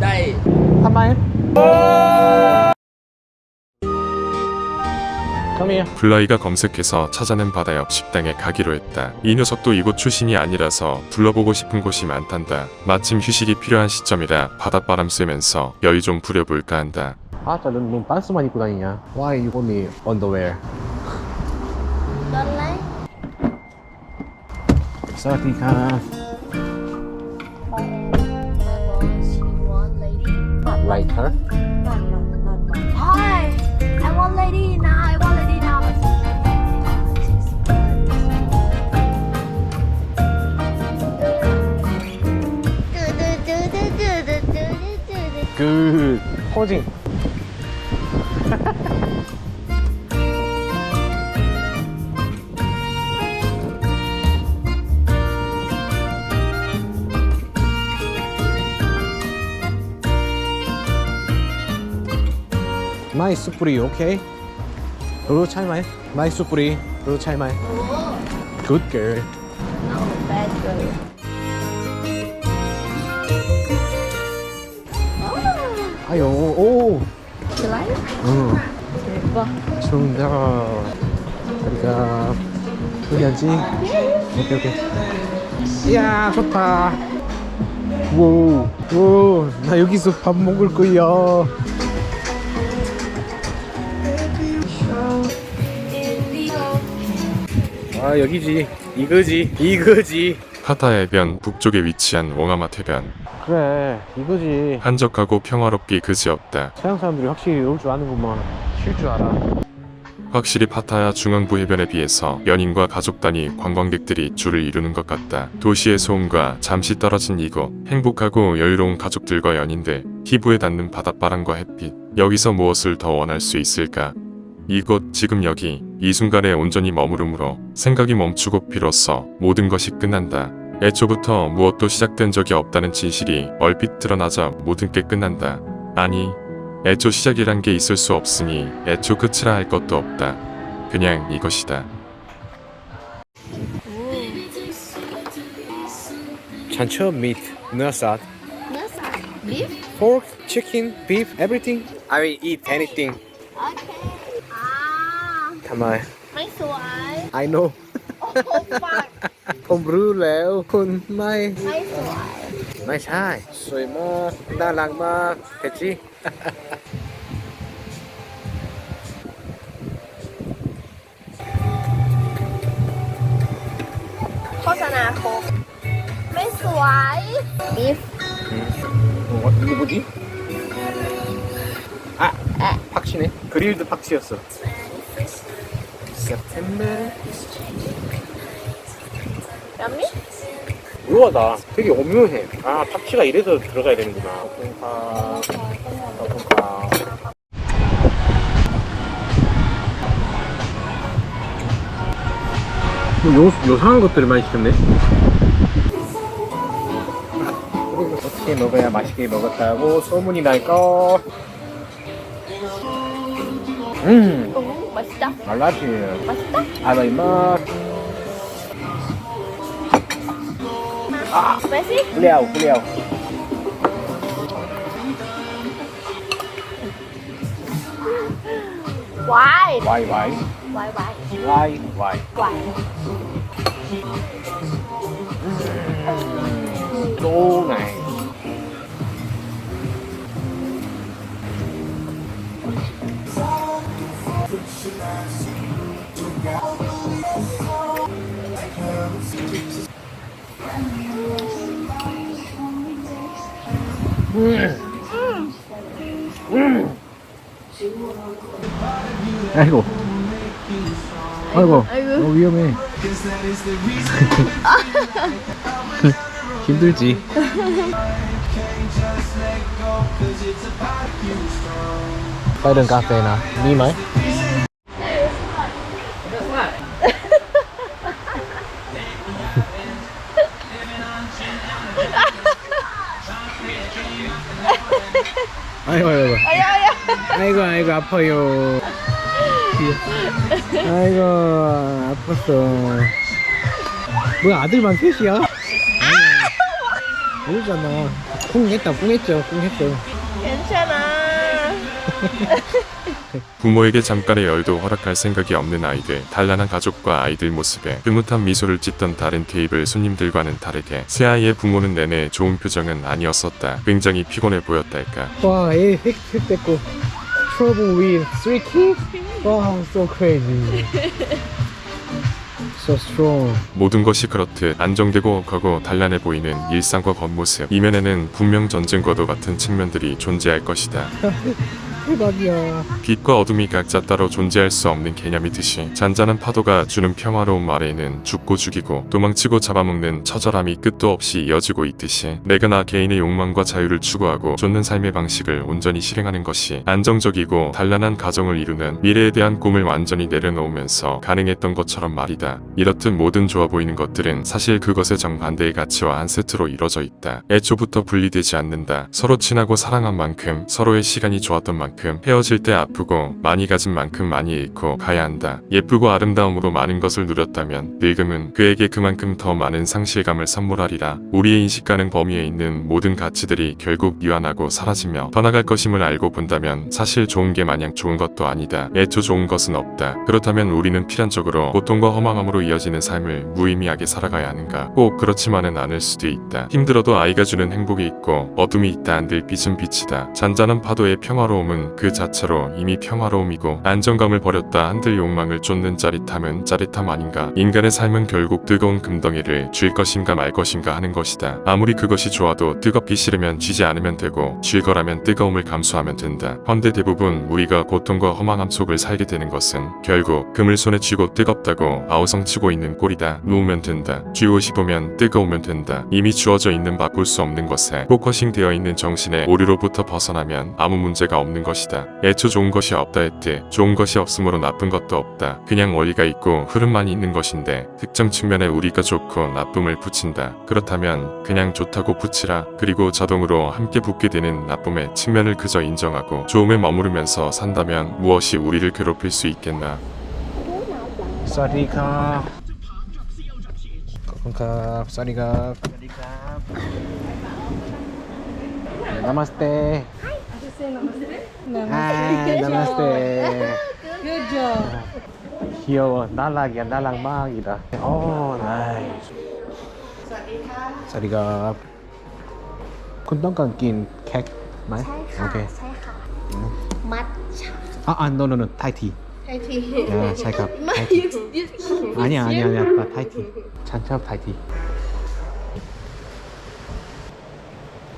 나이 한 마일. 블라이가 검색해서 찾아낸 바다 옆 식당에 가기로 했다. 이 녀석도 이곳 출신이 아니라서 둘러보고 싶은 곳이 많단다. 마침 휴식이 필요한 시점이라 바닷바람 쐬면서 여유 좀 부려볼까 한다. 아, 저는 눈 반스만 입고 다니냐? Why you only underwear? Don't lie. Like her? Not, not, not mine. Hi, I want lady now. I want lady now. Good. 포 마이 수프리 오케이? 로 차이마이 마이 수프리 로 차이마이 Good girl Bad girl. 아유 오 like? 응. 대박. 좋은다 우리가 여기 앉지? 오케이 오케이 이야 좋다 우와 우와 나 여기서 밥 먹을 거야 아 여기지 이거지 이거지 파타 해변 북쪽에 위치한 웡아마 해변. 그래 이거지 한적하고 평화롭기 그지없다. 서양 사람들이 확실히 놀 줄 아는구만 쉴 줄 알아 확실히 파타야 중앙부 해변에 비해서 연인과 가족 단위 관광객들이 줄을 이루는 것 같다. 도시의 소음과 잠시 떨어진 이곳, 행복하고 여유로운 가족들과 연인들, 피부에 닿는 바닷바람과 햇빛, 여기서 무엇을 더 원할 수 있을까? 이곳, 지금 여기, 이 순간에 온전히 머무름으로 생각이 멈추고 비로소 모든 것이 끝난다. 애초부터 무엇도 시작된 적이 없다는 진실이 얼핏 드러나자 모든 게 끝난다. 아니, 애초 시작이란 게 있을 수 없으니 애초 끝이라 할 것도 없다. 그냥 이것이다. chancho meat nursat beef. pork chicken beef everything I will eat anything Okay. Ah, ทำไม ไม่สวย I know โอ้โหฟัก ผมรู้แล้วคุณไม่ ไม่สวย ไม่ใช่ สวยมากน่ารักมากเพชรจี โฆษณาโคกไม่สวย beef 어, 이거 뭐지? 아, 팍치네. 그릴드 팍치였어. September. yummy 우와다. 되게 오묘해. 아, 팍치가 이래서 들어가야 되는구나. 뭐 요, 요상한 것들을 많이 시켰네. 어떻게 먹어야 맛있게 먹었다고 소문이 날까? 음, 오 맛있다 말라지. 맛있다 아바이 맛. spicy 훌레아우, 훌레아우. why 와이, 와이. why why 와이, 와 아이고. 아이고. 아이고. 어, 위험해. 힘들지. 빨간 카페나 니말? 아이고 아이고 아이고 아이고 아파요 아이고 아팠어 뭐야 아들만 셋이야? 모르잖아. 쿵 했다, 쿵 했죠, 쿵 했죠. 괜찮아. 부모에게 잠깐의 여유도 허락할 생각이 없는 아이들, 단란한 가족과 아이들 모습에 흐뭇한 미소를 짓던 다른 테이블 손님들과는 다르게 새 아이의 부모는 내내 좋은 표정은 아니었었다. 굉장히 피곤해 보였달까. 와, 애 핵, 핵 뺏고. Trouble with three kids? 와, so crazy. So strong. 모든 것이 그렇듯 안정되고 가고 단란해 보이는 일상과 겉모습. 이면에는 분명 전쟁과도 같은 측면들이 존재할 것이다. 대박이야. 빛과 어둠이 각자 따로 존재할 수 없는 개념이듯이 잔잔한 파도가 주는 평화로움 아래에는 죽고 죽이고 도망치고 잡아먹는 처절함이 끝도 없이 이어지고 있듯이 내가 나 개인의 욕망과 자유를 추구하고 쫓는 삶의 방식을 온전히 실행하는 것이 안정적이고 단란한 가정을 이루는 미래에 대한 꿈을 완전히 내려놓으면서 가능했던 것처럼 말이다. 이렇듯 모든 좋아 보이는 것들은 사실 그것의 정반대의 가치와 한 세트로 이뤄져 있다. 애초부터 분리되지 않는다. 서로 친하고 사랑한 만큼 서로의 시간이 좋았던 만큼 헤어질 때 아프고 많이 가진 만큼 많이 잃고 가야 한다. 예쁘고 아름다움으로 많은 것을 누렸다면 늙음은 그에게 그만큼 더 많은 상실감을 선물하리라. 우리의 인식가능 범위에 있는 모든 가치들이 결국 유한하고 사라지며 떠나갈 것임을 알고 본다면 사실 좋은 게 마냥 좋은 것도 아니다. 애초 좋은 것은 없다. 그렇다면 우리는 필연적으로 고통과 허망함으로 이어지는 삶을 무의미하게 살아가야 하는가? 꼭 그렇지만은 않을 수도 있다. 힘들어도 아이가 주는 행복이 있고 어둠이 있다 한들 빛은 빛이다. 잔잔한 파도의 평화로움은 그 자체로 이미 평화로움이고 안정감을 버렸다 한들 욕망을 쫓는 짜릿함은 짜릿함 아닌가? 인간의 삶은 결국 뜨거운 금덩이를 쥘 것인가 말 것인가 하는 것이다. 아무리 그것이 좋아도 뜨겁기 싫으면 쥐지 않으면 되고 쥘 거라면 뜨거움을 감수하면 된다. 헌데 대부분 우리가 고통과 허망함 속을 살게 되는 것은 결국 금을 손에 쥐고 뜨겁다고 아우성치고 있는 꼴이다. 누우면 된다. 쥐고 싶으면 뜨거우면 된다. 이미 주어져 있는 바꿀 수 없는 것에 포커싱 되어 있는 정신의 오류로부터 벗어나면 아무 문제가 없는 것 것이다. 애초 좋은 것이 없다 했지 좋은 것이 없으므로 나쁜 것도 없다. 그냥 원리가 있고 흐름만 있는 것인데 특정 측면에 우리가 좋고 나쁨을 붙인다. 그렇다면 그냥 좋다고 붙이라 그리고 자동으로 함께 붙게 되는 나쁨의 측면을 그저 인정하고 좋음에 머무르면서 산다면 무엇이 우리를 괴롭힐 수 있겠나. 사리카 콩카 사리카 네, 나마스테 네, 나마스테 Namaste. 아, 나마스테. Good job. 귀여워. 나락이야, 나락 막이다. 오, 나이스. สวัสดีครับคุณต้องการกินเค้กไหมใช่โอค่ะ เคใช่ค่ะ มัดชาอ๋ออันโนโนโนไทยที 파이팅. อ่าใช่ครับไทยที 아니야 아니야 아니야 나 타이티 찬첩 타이티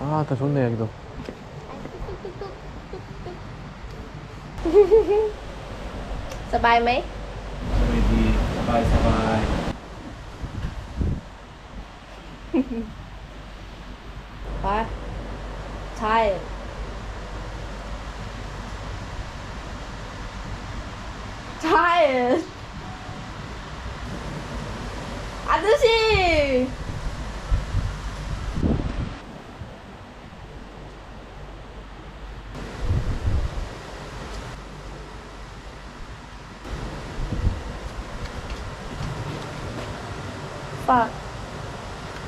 아다 좋네 여기도 สบายไหมดีสบายสบายไปใช่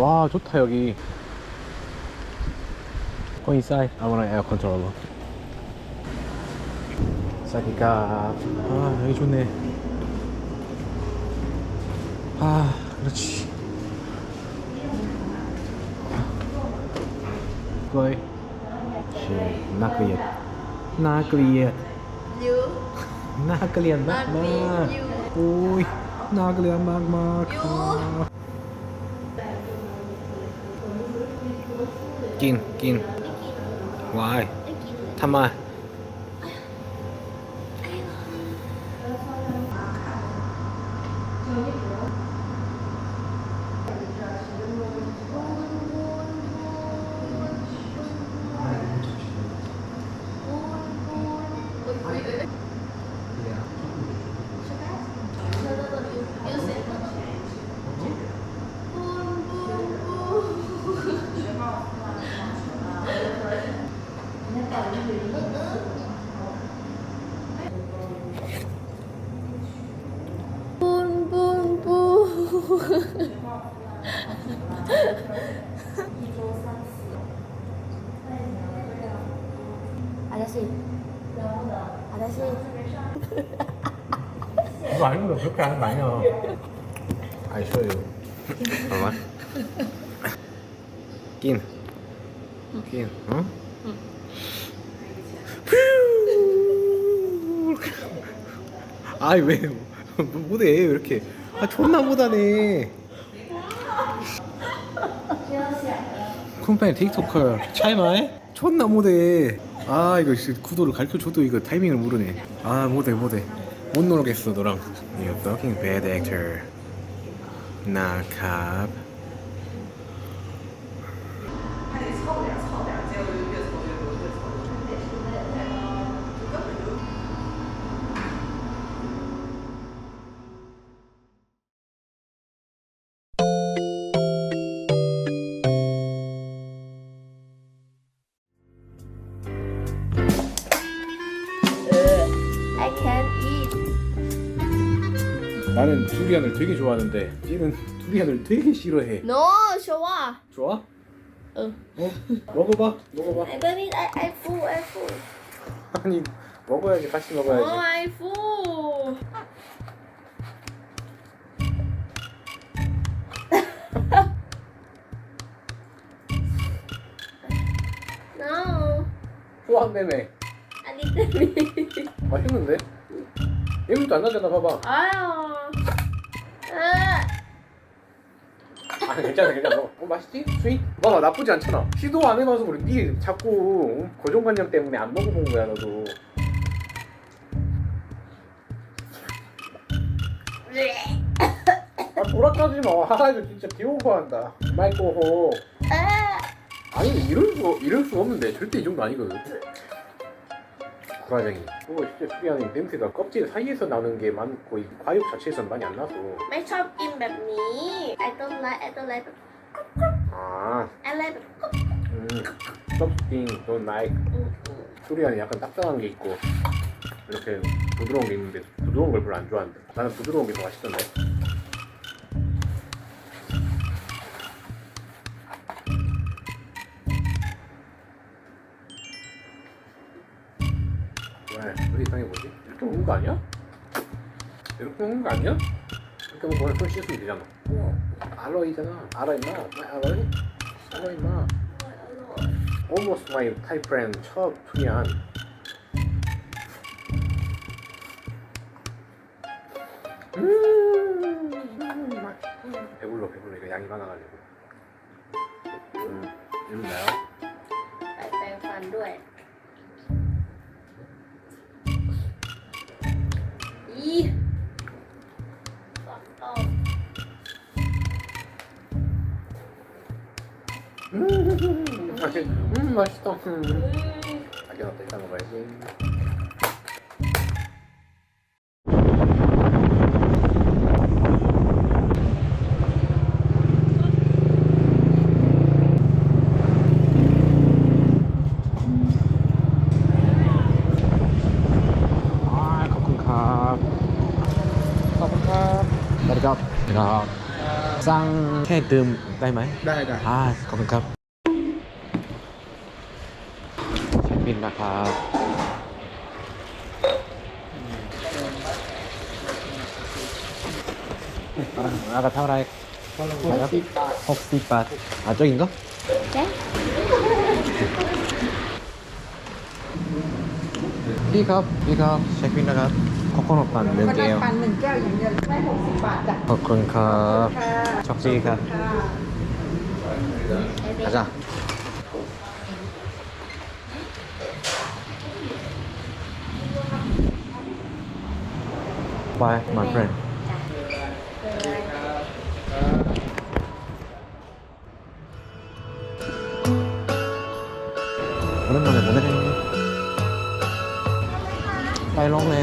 와 좋다 여기. Go inside. I want an air controller. 사기가 아 여기 좋네. 아 그렇지. 거의. 나 그리에 나 그리에 나 그리에 막막 오이 나 그리에 막막. กินกินวายทำไม 그거 아니면 그렇게 하는 거 아니야. I show you. 봐봐. 낀. 낀. 어? 아이 왜 못해 왜 이렇게 아 존나 못하네 컴파니 틱토커 차이마에 존나 못해 아 이거 구도를 가르쳐줘도 이거 타이밍을 모르네 아 못해 못해 못 놀겠어 너랑 You fucking bad actor นะ 나는 두리안을 되게 좋아하는데 찌는 두리안을 되게 싫어해 No, 좋아. 좋아? 응. 어? 먹어봐 먹어봐 I don't eat. I I full. I full. 아니 먹어야지 같이 Oh, 먹어야지 I full. no, 좋아한다며 I didn't. 맛있는데? 얘기도 안 나잖아 봐봐 아유. 아. 아 괜찮아 괜찮아 먹어 어, 맛있지? 스윗? 봐봐 나쁘지 않잖아 시도 안 해봐서 그래 니 자꾸 어? 고정관념 때문에 안 먹어본 거야 너도 아 돌아가지 마아 이거 진짜 귀여워한다 말꼬호 아. 아니 이럴 수 이럴 수 없는데 절대 이 정도 아니거든 과장이 그거 진짜 특이한 냄새가 껍질 사이에서 나는 게 많고 이 과육 자체에서는 많이 안 나서 ไม่ชอบกินแบบนี้ I don't like I don't like แบบ 아 I like แบบ 음, 썸띵 don't like อืมอืม 소리안에 약간 딱딱한 게 있고 이렇게 부드러운 게 있는데 부드러운 걸 별로 안 좋아한다. 나는 부드러운 게 더 맛있던데. 거 아니야? 이렇게 먹는 거 아니야? 이렇게 먹으면 손 씻으면 되잖아. 알로이잖아. 알아 임마. 알로이? 알로이 임마. Almost my Thai friend 첫 투리안. 음, 맛있, 음 맛있다. 음. อืม 자기한테 일단 먹어야지. ดื่มได้ไหมได้ได้อ่ขอบคุณครับเช็คบินนะครับอากาเท่าไรหกสิบบาทอาจจะกินก็พี่ครับพี่ครับเช็คบินนะครับ ข้าวโพดปั่นหนึ่งแก้วปั่นหนึ่งแก้วอย่างเดียวไม่หกสิบบาทจ้ะขอบคุณครับช็อกซี่ครับอาจารย์ไป my friend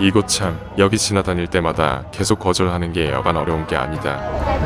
이곳 참 여기 지나다닐 때마다 계속 거절하는 게 여간 어려운 게 아니다.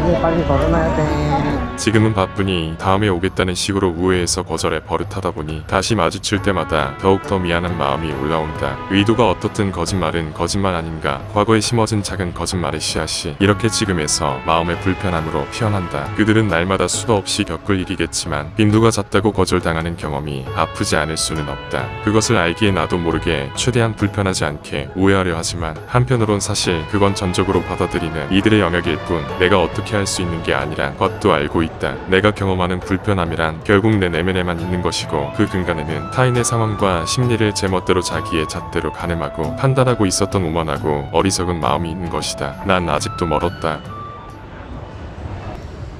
이제 빨리 걸어놔야 돼. 지금은 바쁘니 다음에 오겠다는 식으로 우회해서 거절해 버릇하다 보니 다시 마주칠 때마다 더욱더 미안한 마음이 올라온다. 의도가 어떻든 거짓말은 거짓말 아닌가. 과거에 심어진 작은 거짓말의 씨앗이 이렇게 지금에서 마음의 불편함으로 피어난다. 그들은 날마다 수도 없이 겪을 일이겠지만 빈도가 잦다고 거절당하는 경험이 아프지 않을 수는 없다. 그것을 알기에 나도 모르게 최대한 불편하지 않게 우회하 려 하지만 한편으론 사실 그건 전적으로 받아들이는 이들의 영역일 뿐 내가 어떻게 할 수 있는 게 아니란 것도 알고 있다. 내가 경험하는 불편함이란 결국 내 내면에만 있는 것이고 그 근간에는 타인의 상황과 심리를 제멋대로 자기의 잣대로 가늠하고 판단하고 있었던 오만하고 어리석은 마음이 있는 것이다. 난 아직도 멀었다.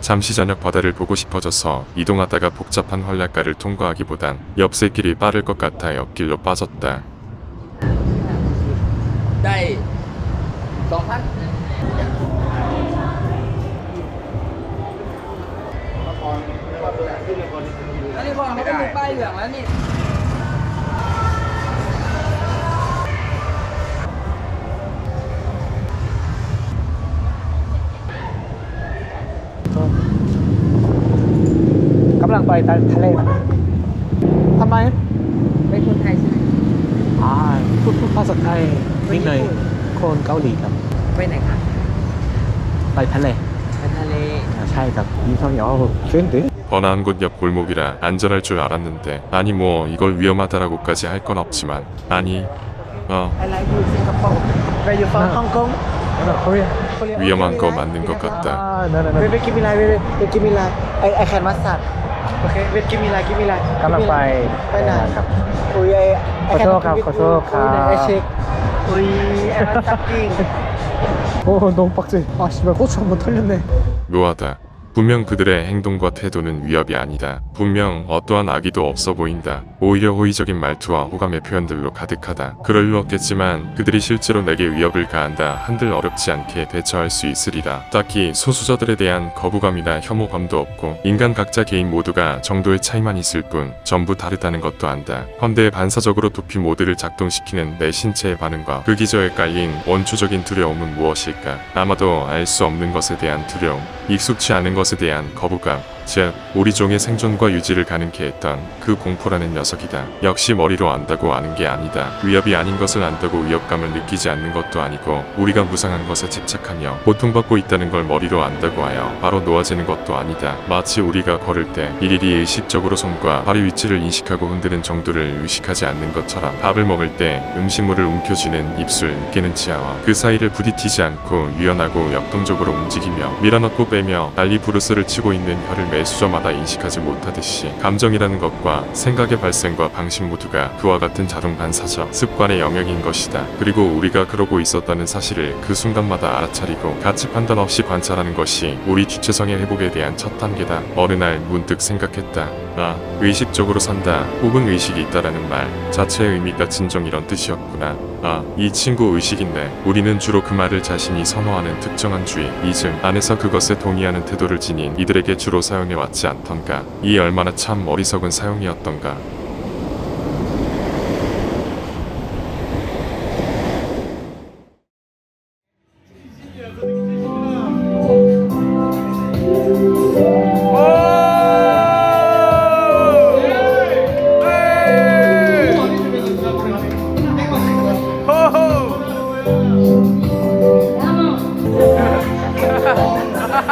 잠시 저녁 바다를 보고 싶어져서 이동하다가 복잡한 활락가를 통과하기보단 옆새 길이 빠를 것 같아 옆길로 빠졌다. ได้สองพันอันนี้พอเขาก็มีป้ายเหลืองแล้วนี่กำลังไปทะเลทำไม เป็นคนไทยใช่ไหมอ่าพูดพูดภาษาไทยนิดหน่อยคนเกาหลีครับ ไปไหนคะ ไปทะเล ไปทะเล อ่าใช่ครับยิ่งท่องอเช่นเด้ 번화한 곳 옆 골목이라 안전할 줄 알았는데 아니 뭐 이걸 위험하다라고까지 할 건 없지만 아니 어 I like you Singapore Where you from Hong Kong 위험한 거 맞는 것 같다. 아, 네네네. Wait wait give me line wait wait give me line I I can massage Okay wait give me line give me line กำลังไป ไปไหน ครับ อุ้ยไอ้ ขอโทษครับขอโทษครับ ไอ้เช็คอุ้ยไอ้มันซักกิ้ง 오 너무 빡세 아 씨발 고추 한번 털렸네 묘하다. 분명 그들의 행동과 태도는 위협이 아니다. 분명 어떠한 악의도 없어 보인다. 오히려 호의적인 말투와 호감의 표현들로 가득하다. 그럴 리 없겠지만 그들이 실제로 내게 위협을 가한다 한들 어렵지 않게 대처할 수 있으리라. 딱히 소수자들에 대한 거부감이나 혐오감도 없고 인간 각자 개인 모두가 정도의 차이만 있을 뿐 전부 다르다는 것도 안다. 헌데 반사적으로 두피 모드를 작동시키는 내 신체의 반응과 그 기저에 깔린 원초적인 두려움은 무엇일까? 아마도 알 수 없는 것에 대한 두려움, 익숙치 않은 것에 대한 거부감, 즉 우리 종의 생존과 유지를 가능케 했던 그 공포라는 녀석이다. 역시 머리로 안다고 아는 게 아니다. 위협이 아닌 것을 안다고 위협감을 느끼지 않는 것도 아니고 우리가 무상한 것에 집착하며 고통받고 있다는 걸 머리로 안다고 하여 바로 놓아지는 것도 아니다. 마치 우리가 걸을 때 일일이 의식적으로 손과 발의 위치를 인식하고 흔드는 정도를 의식하지 않는 것처럼 밥을 먹을 때 음식물을 움켜쥐는 입술, 느끼는 치아와 그 사이를 부딪히지 않고 유연하고 역동적으로 움직이며 밀어넣고 빼며 달리 브루스를 치고 있는 혀를 매 수저마다 인식하지 못하듯이 감정이라는 것과 생각의 발생과 방식 모두가 그와 같은 자동 반사적 습관의 영역인 것이다. 그리고 우리가 그러고 있었다는 사실을 그 순간마다 알아차리고 가치 판단 없이 관찰하는 것이 우리 주체성의 회복에 대한 첫 단계다. 어느 날 문득 생각했다. 아, 의식적으로 산다. 혹은 의식이 있다라는 말 자체의 의미가 진정 이런 뜻이었구나. 아, 이 친구 의식 있네. 우리는 주로 그 말을 자신이 선호하는 특정한 주의, 이즘 안에서 그것에 동의하는 태도를 지닌 이들에게 주로 사용 사용에 맞지 않던가 이 얼마나 참 어리석은 사용이었던가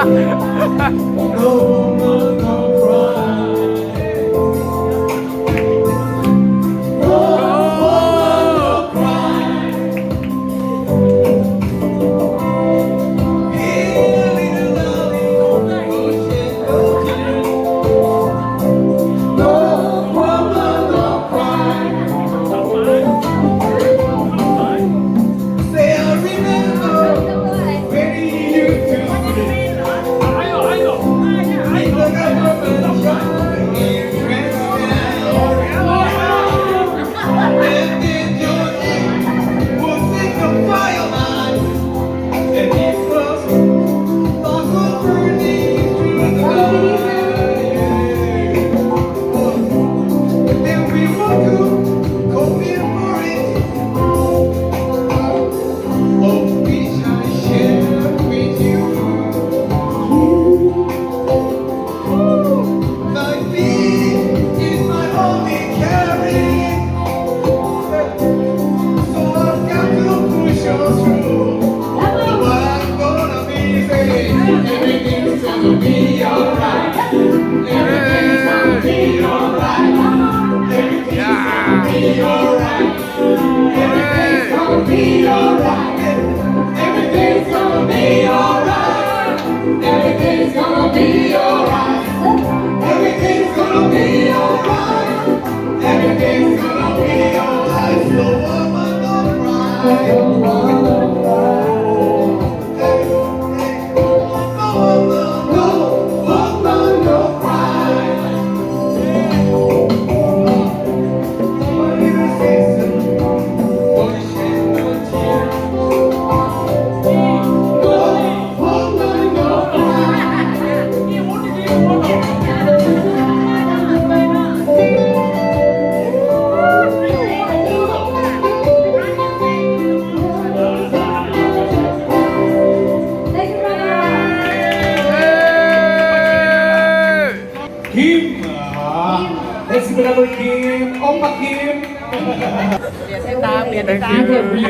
Yeah. no, no.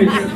โน